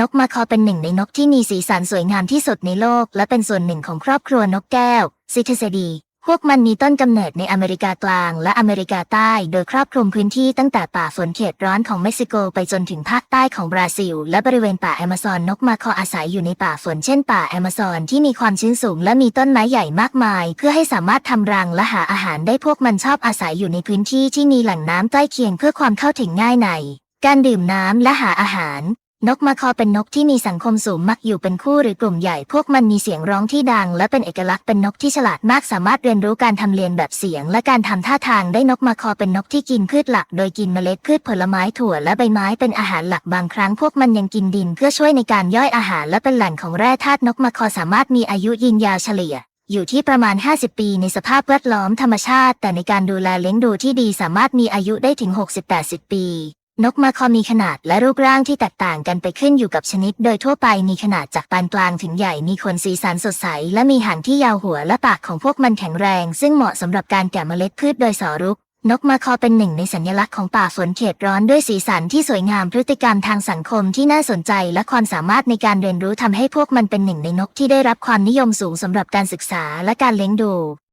นกมาคอเป็นหนึ่งในนกที่มีสีสันสวยงามที่สุดในโลก และเป็นส่วนหนึ่งของครอบครัวนกแก้วซิทเซดีพวกมันมีต้นกำเนิดในอเมริกากลางและอเมริกาใต้ โดยครอบคลุมพื้นที่ตั้งแต่ป่าฝนเขตร้อนของเม็กซิโกไปจนถึงภาคใต้ของบราซิล และบริเวณป่าแอมะซอนนกมาคออาศัยอยู่ในป่าฝนเช่นป่าแอมะซอนที่มีความชื้นสูงและมีต้นไม้ใหญ่มากมาย เพื่อให้สามารถทำรังและหาอาหารได้พวกมันชอบอาศัยอยู่ในพื้นที่ที่มีแหล่งน้ำใกล้เคียงเพื่อความเข้าถึงง่ายในการดื่มน้ำและหาอาหาร นกมาคอเป็นนกที่มีสังคมสูงมักอยู่เป็นคู่หรือกลุ่มใหญ่พวกมันมีเสียงร้องที่ดัง และเป็นเอกลักษณ์เป็นนกที่ฉลาดมากสามารถเรียนรู้การทำเลียนแบบเสียง และการทำท่าทางได้นกมาคอเป็นนกที่กินพืชหลัก โดยกินเมล็ดพืชผลไม้ถั่วและใบไม้เป็นอาหารหลักบางครั้งพวกมันยังกินดินเพื่อช่วยในการย่อยอาหารและเป็นแหล่งของแร่ธาตุนกมาคอสามารถมีอายุยืนยาวเฉลี่ยอยู่ที่ประมาณ 50 ปีในสภาพแวดล้อมธรรมชาติ แต่ในการดูแลเลี้ยงดูที่ดีสามารถมีอายุได้ถึง 60-80 ปี นกมาคอมีขนาดและรูปร่างที่แตกต่างกันไปขึ้นอยู่กับชนิด โดยทั่วไปมีขนาดจากปานกลางถึงใหญ่มีขนสีสันสดใส และมีหางที่ยาวหัวและปากของพวกมันแข็งแรง ซึ่งเหมาะสำหรับการแกะเมล็ดพืชโดยสอรุกนกมาคอเป็นหนึ่งในสัญลักษณ์ของป่าฝนเขตร้อนด้วยสีสันที่สวยงามพฤติกรรมทางสังคมที่น่าสนใจและความสามารถในการเรียนรู้ทำให้พวกมันเป็นหนึ่งในนกที่ได้รับความนิยมสูงสำหรับการศึกษาและการเลี้ยงดู